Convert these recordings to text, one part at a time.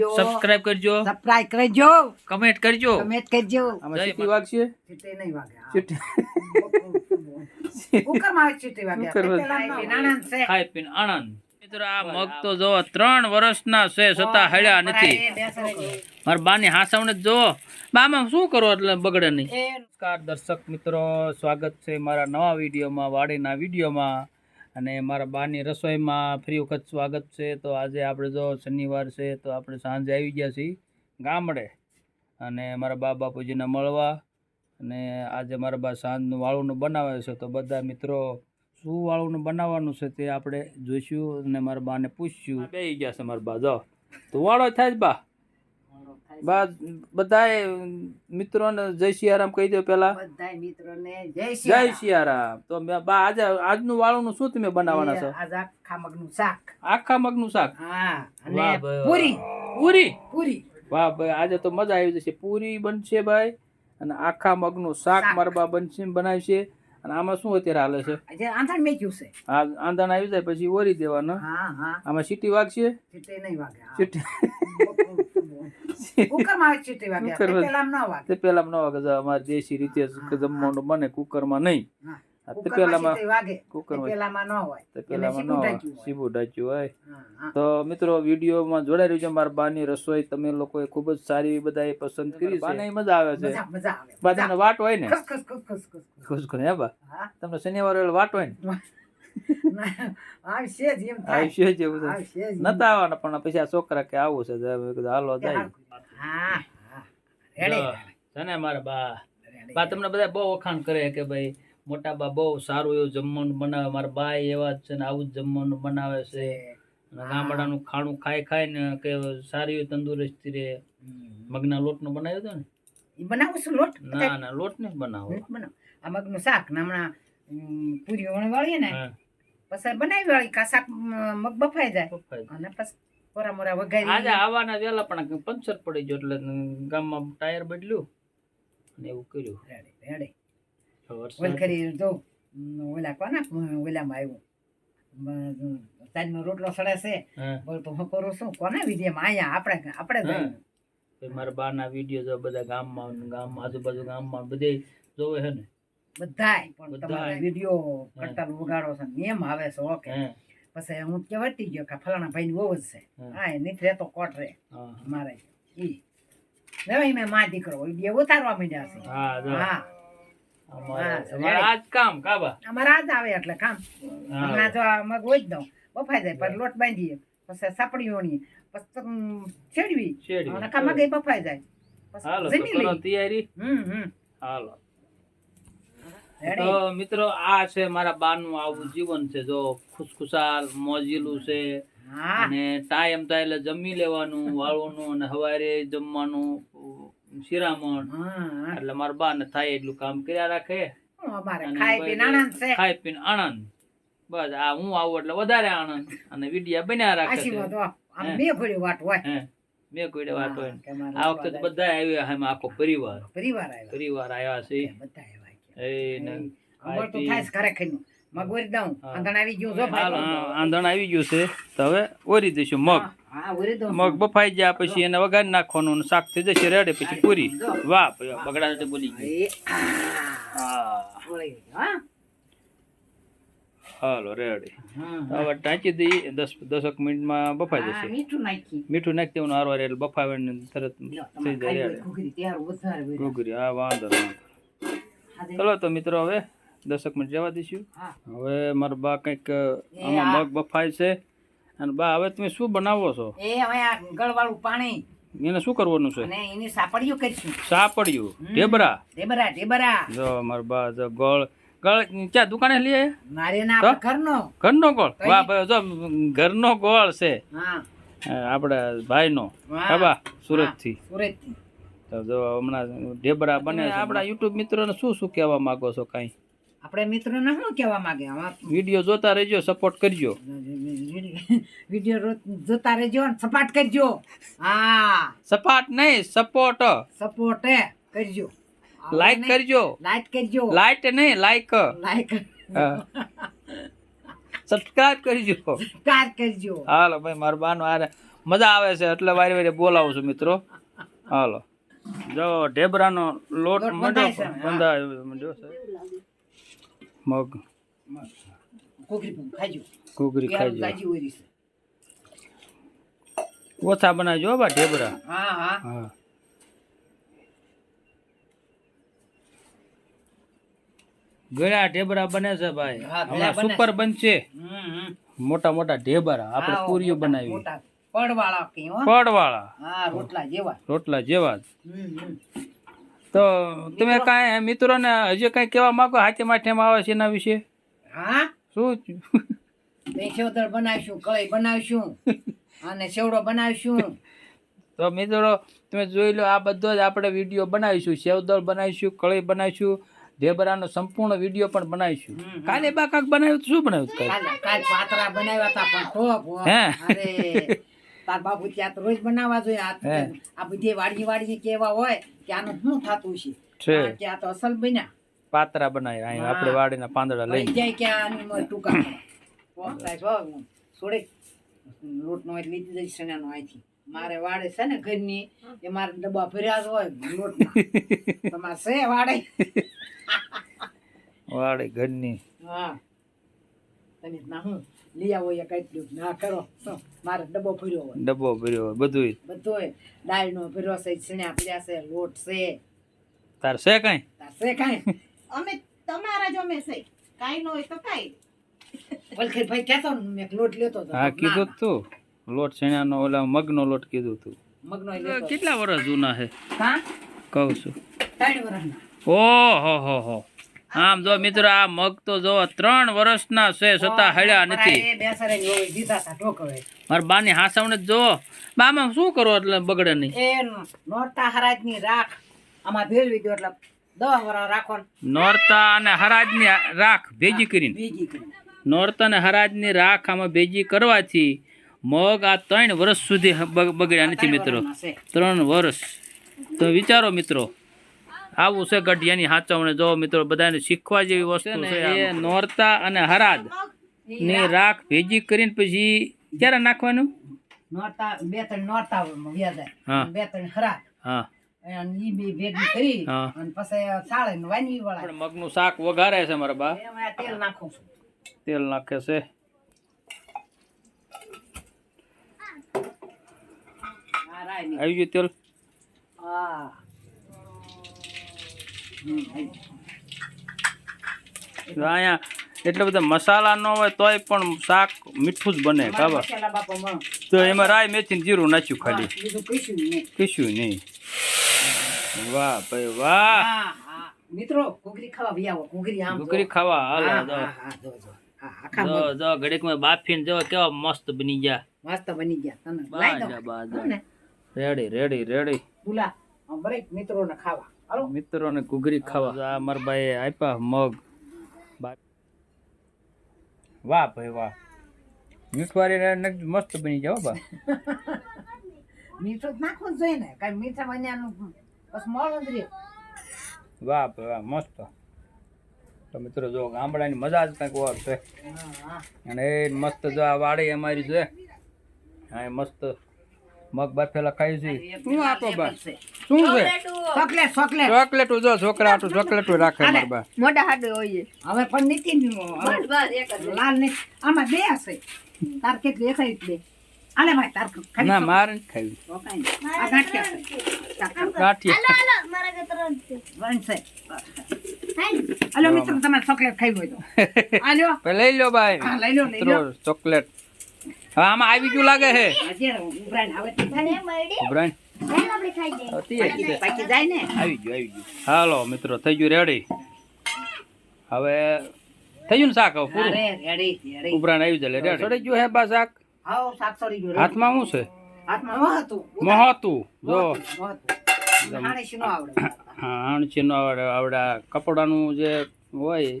કરજો. સબસ્ક્રાઇબ કરજો. સબસ્ક્રાઇબ કરજો. કમેન્ટ કરજો. કમેન્ટ કરજો. જય વાગશે? ચીટી નહીં વાગે આવે ચીટી વાગે? કુકરમાં. છે ખાઈ પીને આનંદ મિત્રો આ મગ તો જો ત્રણ વર્ષના છે છતાં હળ્યા નથી. મારા બાની હાસવને જ જો બામાં શું કરો એટલે બગડે નહીં? નમસ્કાર દર્શક મિત્રો સ્વાગત છે મારા નવા વિડીયોમાં વાડીના વિડીયોમાં. અને મારા બાની રસોઈમાં ફ્રી વખત સ્વાગત છે. તો આજે આપણે જો શનિવાર છે તો આપણે સાંજે આવી ગયા છીએ ગામડે અને મારા બા બાપુજીને મળવા અને આજે મારા બા સાંજનું વાળુંનું બનાવે છે. તો બધા મિત્રો, શું વાળુંનું બનાવવાનું છે તે આપણે જોઈશું અને મારા બાને પૂછ્યું બે ગયા છે મારા બા, જો. તો વાળો થાય જ બા. બા બધાએ મિત્રોને જય સિયારામ કહી દો પેલા. બધાય મિત્રોને જય સિયારામ તો મેં બા આજે આજનું વાળુનું શું તમે બનાવવાના છો? આજ આખા મગનું શાક. આખા મગનું શાક? હા અને પૂરી. પૂરી? પૂરી. વાહ ભાઈ આજે તો મજા આવી જશે. પૂરી બનશે ભાઈ અને આખા મગનું શાક શાક. મારા બા બનશે બનાવશે. અને આમાં શું અત્યારે હાલે છે? આંધણ મેક્યું છે. હા આંધણ આવી જાય પછી ઓરી દેવાનો. હા હા. આમાં સીટી વાગશે? સીટી નહીં વાગે સીટી કુકરમાં ચીટી વાગે. પેલા ન વાગે. ન અમારે દેશી રીતે જમવાનું બને કુકરમાં નહીં. તે પેલામાં પેલામાં ન હોય. તે પેલામાં ન હોય. તો મિત્રો વિડીયોમાં જોડાઈ છે મારા બાની રસોઈ તમે લોકોએ ખૂબ જ સારી બધાએ પસંદ કરી છે. બાને મજા આવે છે. મજા મજા બાને વાટ હોય ને? ખુશ ખુશ હે બા? તમને શનિવાર વાટ હોય ને? આવશે જ એમ આવશે જ. નતા આવવાના પણ પછી આ છોકરા કે આવું છે હાલો જાય. હા રેડી જો, છે ને મારા બા. બા તમને બધા બહુ વખાણ કરે કે ભાઈ મોટા બા બહુ સારું એવું જમવાનું બનાવે. મારા બાય એવા છે ને આવું જ જમવાનું બનાવે છે. ગામડાનું ખાણું ખાઈ ખાઈ ને કે સારી એવી તંદુરસ્તી રહે. મગના લોટનું બનાવ્યું હતું ને? બનાવું છું લોટ? ના ના લોટ નહીં બનાવો. બનાવ. આ મગનું શાક ને હમણાં પૂરી વણવાળી ને પછી બનાવી વાળી કા શાક મગ બફાઈ જાય. અને પછી મોરા મોરા આજે આવવાના વેલા પણ પંચર પડી ગયો એટલે ગામમાં ટાયર બદલ્યું અને એવું કર્યું. Ready ready. કરી જો ઓલા કોના ઓલામાં આવ્યું. તાજનો રોટલો સડાશે છે બોલ તો હું કરું છું? કોના વિડીયોમાં અહીંયા આપણે આપણે મારા બા ના વીડિયો જો બધા ગામમાં ગામમાં આજુબાજુ ગામમાં બધે જોવે છે ને? બધાય પણ તમારા વીડિયો કરતા ઉગાડો છે નિયમ એમ આવે છે ઓકે. પછી હું કહેવાતી ગયો કે ફલાણા ભાઈ બહુ જ છે. હા. એ નથી રહેતો કોટ રે મારે. ઈ. હવે મેં મા દીકરો વીડિયો ઉતારવા માંડ્યા છે. હા. આજ કામ કાબા? અમારા આજ આવે એટલે કામ. હમણાં જો આ મગ જ દઉં બફાઈ જાય પછી લોટ બાંધીએ પછી સાપડી વણીએ પછી છેડવી અને કા મગઈ બફાઈ જાય. હાલો તો જમી કરો લઈએ તૈયારી. હમ હમ. હાલો. તો મિત્રો આ છે મારા બાનું આવું જીવન છે. જો ખુશખુશાલ મોજીલું છે. અને ટાઈમ થાય એટલે જમી લેવાનું વાળવાનું અને સવારે જમવાનું. શિરામણ. એટલે મારા બા ને થાય એટલું કામ કર્યા રાખે. ખાઈ પીને આનંદ છે. બસ આ હું આવું એટલે વધારે આનંદ અને વિડિયા બન્યા રાખે છે. બે ઘડી વાટ હોય. મેં આ વખતે બધા આવ્યા હા એમાં આખો પરિવાર. પરિવાર આવ્યા. પરિવાર આવ્યા છે. બધા આવ્યા તો થાય છે ખાઈને મગવરી દઉં. આંધણ આવી ગયું હા, આંધણ આવી ગયું છે. તો હવે ઓરી દઈશું. મગ. મગ બફાઈ ગયા પછી એને વઘારી નાખવાનું શાક થઈ જશે રેડે પછી પૂરી. વાહ બગડા સાથે બોલી ગઈ હાલો રેડી. હવે ટાંકી દઈએ દસ દસક મિનિટમાં બફાઈ જશે. મીઠું નાખી મીઠું નાખી દેવાનું હારવાર એટલે બફાવે ને તરત થઈ જાય રેડી. ઘૂઘરી હા વાંધો નહીં. ચલો તો મિત્રો હવે દસક મિનિટ જવા દઈશું. હવે મારા બા કંઈક આમાં મગ બફાય છે. અને બા હવે તમે શું બનાવો છો? એ હવે આ ગળવાળું પાણી. એને શું કરવાનું છે? અને એની સાપડિયું કરીશું. સાપડિયું ઢેબરા. ઢેબરા ઢેબરા. જો મારા બા જો ગોળ ગળ ક્યાં દુકાને લઈએ મારે ના ઘરનો. ઘરનો ગોળ? વાહ ભાઈ જો ઘરનો ગોળ છે. હા. આપણા ભાઈનો. બાબા સુરતથી. સુરતથી. તો જો હમણાં ઢેબરા બને આપડા આપણા યુટ્યુબ મિત્રોને શું શું કહેવા માંગો છો કાંઈ? આપણે મિત્રોને શું કહેવા માંગે? આમાં વીડિયો જોતા રહેજો સપોર્ટ કરજો. વીડિયો જોતા રહેજો અને સપાટ કરજો. હા. સપાટ નહીં સપોર્ટ સપોર્ટ કરજો. લાઈક કરજો. લાઈક કરજો. લાઈટ નહીં લાઈક લાઈક સબસ્ક્રાઇબ કરજો. સબસ્ક્રાઇબ કરજો. હાલો ભાઈ મારા બાનો આરે મજા આવે છે એટલે વારે વારે બોલાવું છું મિત્રો. હાલો. જો ઢેબરાનો લોટ લોટ બંધાયો મંડ્યો છે. મગ. ખાજો. ઘૂઘરી છે. ઓછા બનાવજો બા ઢેબરા. હા હા. હા. ગળ્યા ઢેબરા બને છે ભાઈ. હમણાં સુપર બનશે. મોટા મોટા ઢેબરા. આપણે પૂરીઓ બનાવી. પડવાળા પડવાળા. હા રોટલા જેવા. રોટલા જેવા જ. તો તમે કાંઈ મિત્રોને હજી કાંઈ કહેવા માંગો? હાથે માઠેમાં આવે છે એના વિશે? હા? શું? સેવતળ બનાવીશું કળી બનાવીશું અને સેવડો બનાવીશું. તો મિત્રો તમે જોઈ લો આ બધો જ આપણે વીડિયો બનાવીશું. સેવદળ બનાવીશું કળી બનાવીશું ઢેબરાનો સંપૂર્ણ વીડિયો પણ બનાવીશું. કાલે બા કાક બનાવ્યું શું બનાવ્યું કાલે? કાલ પાતરા બનાવ્યા હતા પણ ખોપ હો. તાર બાપુ ત્યાં તો રોજ બનાવવા જોઈએ. આ બધી વાડી વાડી કેવા હોય કે આનું શું થતું છે. આ તો અસલ બન્યા. પાતરા બનાવ્યા અહીં. આપણે વાડીના પાંદડા લઈ જાય કે આની ટૂંકા છોડે. લોટ નો એટલે લીધી જઈશ સણાનો અહીંથી. મારે વાડે છે ને ઘરની એ મારે ડબ્બા ભર્યા જ હોય લોટના. તમારે છે વાડે. વાડે ઘરની. હા. તમે ના હું લઈ આવો એ કઈ દઉં ના કરો. મારે ડબ્બો ભર્યો હોય. ડબ્બો ભર્યો હોય બધું બધોય. દાળનો ભર્યો છે છીણ્યા પીડ્યા છે લોટ છે. તાર છે કાંઈ? તાર છે કાંઈ? અમે તમારા જ અમે છે. કાંઈ ન હોય તો કાંઈ. વલખેર ભાઈ કહેતો ને મેં લોટ લેતો હતો. હા કીધું જ તું. લોટ શેણાનો ઓલા મગનો લોટ કીધું તું. મગનો કેટલા વર્ષ જૂના છે? હા? કહું છું. ત્રણ વર્ષના ઓહો હો હો. આમ જો મિત્રો આ મગ તો જો ત્રણ વર્ષના છે છતાં હળ્યા નથી. મારા બાની હાસવને જો બામાં શું કરો એટલે બગડે નહીં? એ નોરતા હરાજની રાખ. આમાં ભેળવી દો એટલે દસ વરા રાખો નોરતા અને હરાજની રાખ ભેજી કરીને. નોરતા અને હરાજની રાખ આમાં ભેજી કરવાથી મગ આ ત્રણ વર્ષ સુધી બગડ્યા નથી મિત્રો. ત્રણ વર્ષ. તો વિચારો મિત્રો આવું છે ગઢિયાની હાચવણી. જો મિત્રો બધાને શીખવા જેવી વસ્તુ છે એ નોરતા અને હરાદની રાખ ભેજી કરીને પછી ક્યારે નાખવાનું? નોરતા બે ત્રણ નોરતા વ્યાજ બે ત્રણ હરાજ હા. અને ઈ બે ભેગી કરી હા. અને પછી ચાળે ને વાનવી વળાય. આપણે મગનું શાક વઘારે છે મારા બા. તેલ નાખું છું. તેલ નાખે છે. આવી ગયું તેલ? હા. અહીંયા એટલે બધા મસાલા ન હોય તોય પણ શાક મીઠું જ બને ખબર તો એમાં રાય મેથી જીરું નાખ્યું ખાલી. કીશું નહીં. વાહ ભાઈ વાહ. મિત્રો ઘૂઘરી ખાવા આવો ઘૂઘરી આમ ઘૂઘરી ખાવા હાલો જો જો, જો. ઘડીક ઘડીકમાં બાફીને જો કેવા મસ્ત બની ગયા. મસ્ત બની ગયા તને. લાઈ ને? Ready ready ready. બોલા આમ મિત્રો ને ખાવા. મિત્રોને ઘૂઘરી ખાવા. આ ભાઈ આપ્યા મગ. વાહ ભાઈ વાહ. મીઠવારી મસ્ત બની જાવ બા. મીઠું નાખવું જોઈએ ને કઈ મીઠા બન્યાનું બસ મોડું જ વાહ ભાઈ વાહ મસ્ત. તો મિત્રો જો ગામડાની મજા જ કંઈક ઓર છે. અને એ મસ્ત જો આ વાડી અમારી છે. હા મસ્ત મગ બફેલા ખાઈ છે શું આપો બા? શું છે? ચોકલેટ. Chocolate chocolate. જો છોકરા તો ચોકલેટ. રાખે મારા બા. મોટા હાડે હોય હવે પણ નીતિ બસ એક જ લાલ ને આમાં બે હશે. તાર કે એક જ બે. આલે ભાઈ તાર ખાઈ ના મારે ખાઈ. આ ગાંઠિયા છે. તાર ખાલી ગાંઠિયા મારા કે ત્રણ છે. વરણ છે. હાલો મિત્રો તમારે ચોકલેટ ખાઈ હોય તો. આલ્યો પછી લઈ લો ભાઈ લઈ લો લઈ લો ચોકલેટ. હવે આમાં આવી ગયું લાગે છે. આવે. ઉભરાણ ગયું આવી ગયું. હાલો મિત્રો થઈ ગયું રેડી હવે થઈ ગયું ને શાક હવે પૂરું? અરે રેડી રેડી ઉભરાણ આવી જાય રેડી ચડી ગયું હે બા શાક? હાવ શાક સડી ગયું હાથમાં શું છે? હાથમાં મોહ હતું. મહોતું જો. હાણચીનો આવડે. આવડે. કપડાનું જે હોય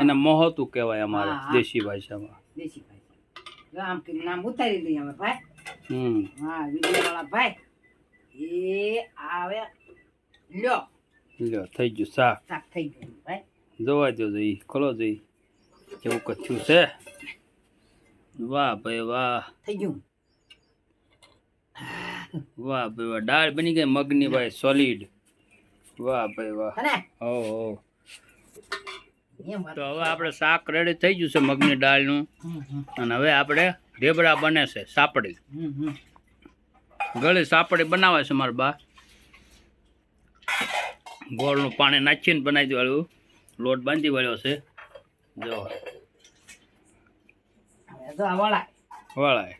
એને મહોતું કહેવાય અમારે. દેશી ભાષામાં. આમ નામ ઉતારી લઈએ હવે ભાઈ. હમ. હા વીડિયો વાળા ભાઈ. એ આવે. લ્યો. લ્યો થઈ ગયું સાફ સાફ થઈ ગયું ભાઈ. જોવા જો જોઈ ખોલો જોઈ. કેવું કચ્છું છે? વાહ ભાઈ વાહ. થઈ ગયું. વાહ ભાઈ વાહ દાળ બની ગઈ મગની ભાઈ સોલિડ વાહ ભાઈ વાહ. હે હો. તો હવે આપણે શાક રેડી થઈ ગયું છે મગની દાળનું. અને હવે આપણે ઢેબરા બને છે સાપડી. ગળે સાપડી બનાવે છે મારા બા. ગોળનું પાણી નાખીને બનાવી વાળું લોટ બાંધી વાળ્યો છે. જો. વળાય. વળાય.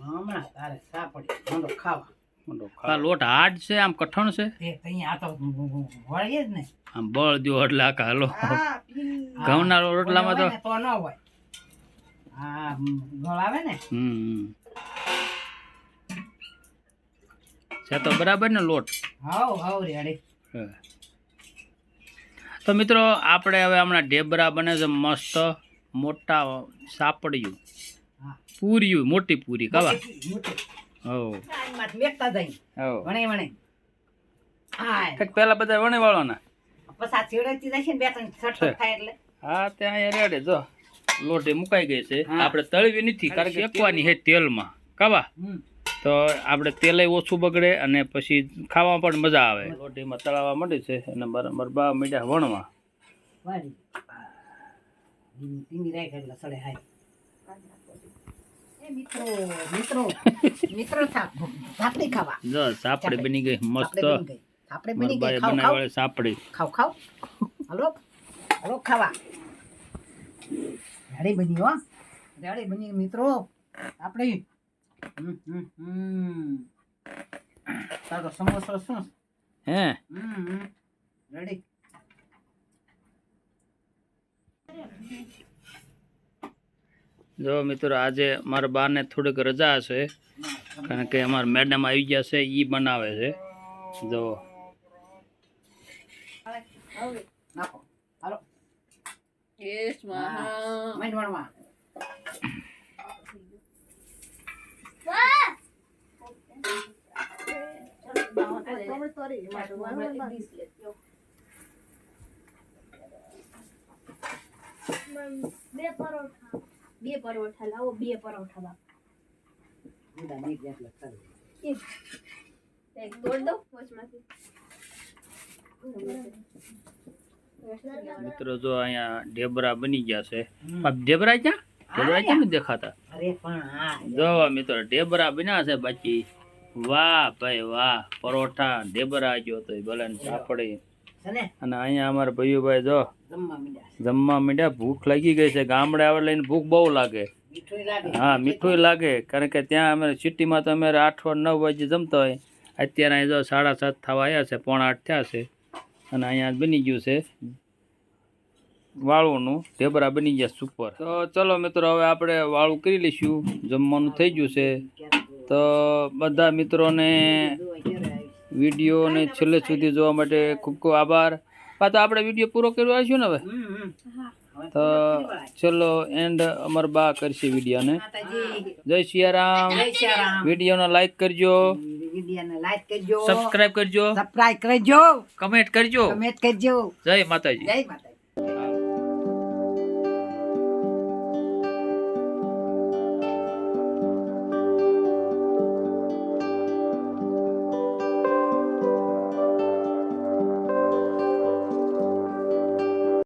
હમણાં તારે સાપડી ખાવા. આ લોટ હાર્ડ છે આમ કઠણ છે? જ આમ બળ દો એટલે આ હાલો ઘઉંના રોટલામાં તો તો ન હોય. હા ગળ આવે ને? હમ હમ. છે તો બરાબર ને લોટ. તો મિત્રો આપણે હવે હમણાં ઢેબરા બને છે મસ્ત મોટા સાપડિયું. પૂર્યું મોટી પૂરી કવા મેકતા જઈ વણે વણે. હા કંઈક પહેલા બધા વણે વાળવાના પછી આ ચેડવતી જશે ને બે ત્રણ છઠ થાય એટલે. હા ત્યાં રેડે જો. લોટી મુકાઈ ગઈ છે. આપણે તળવી નથી કારણ કે એકવાની છે તેલમાં. કાવા? તો આપણે તેલે ઓછું બગડે અને પછી ખાવામાં પણ મજા આવે. લોટીમાં તળાવવા માંડે છે અને બરાબર બા મીઠા વણવા વાળી ધીમી રાખ એટલે સડે હાય એ મિત્રો મિત્રો મિત્રો થાપડી ખાવા. જો સાપડી બની ગઈ મસ્ત. આપણે બની ગઈ. ખાવ ખાવ સાપડી. ખાવ ખાવ હલો હલો ખાવા. રેડી બની હો. રેડી બની મિત્રો. આપણે. તારો સમોસો શું? હે? રેડી. જો મિત્રો આજે મારા બાને થોડીક રજા હશે કારણ કે અમારા મેડમ આવી ગયા છે એ બનાવે છે. જો. બે પરોઠા. બે પરોઠા લાવો બે પરોઠા બાપ ગુદા નીક જેટલા ચાલે. એક તોડ દો વચમાંથી મિત્રો જો અહીંયા ઢેબરા બની ગયા છે હમ. આ ઢેબરા ક્યાં ઢેબરા કેમ નથી દેખાતા અરે પણ હા જો મિત્રો ઢેબરા બન્યા છે બાકી વાહ ભાઈ વાહ પરોઠા ઢેબરા જો તો ભલે ને સાપડી છે ને અને અહીંયા અમારા ભૈયુભાઈ ભાઈ જો જમવા મીડ્યા ભૂખ લાગી ગઈ છે. ગામડે આવે લઈને ભૂખ બહુ લાગે. હા મીઠું લાગે. કારણ કે ત્યાં અમે સિટીમાં તો અમે આઠ નવ વાગે જમતા હોય. અત્યારે અહીં જો સાડા સાત થવા આવ્યા છે પોણા આઠ થયા છે. અને અહીંયા બની ગયું છે વાળુંનું ઢેબરા બની ગયા સુપર. તો ચલો મિત્રો હવે આપણે વાળું કરી લઈશું. જમવાનું થઈ ગયું છે. તો બધા મિત્રોને વિડીયોને છેલ્લે સુધી જોવા માટે ખૂબ ખૂબ આભાર. પાછો આપણે વીડિયો પૂરો કર્યો આવીશું ને હવે? તો ચલો એન્ડ અમર બા કરશે વિડીયોને. જય સિયારામ વિડીયોને લાઈક કરજો. વિડીયોને લાઈક કરજો. સબસ્ક્રાઇબ કરજો. સબસ્ક્રાઇબ કરજો. કમેન્ટ કરજો. કમેન્ટ કરજો. જય માતાજી. જય માતા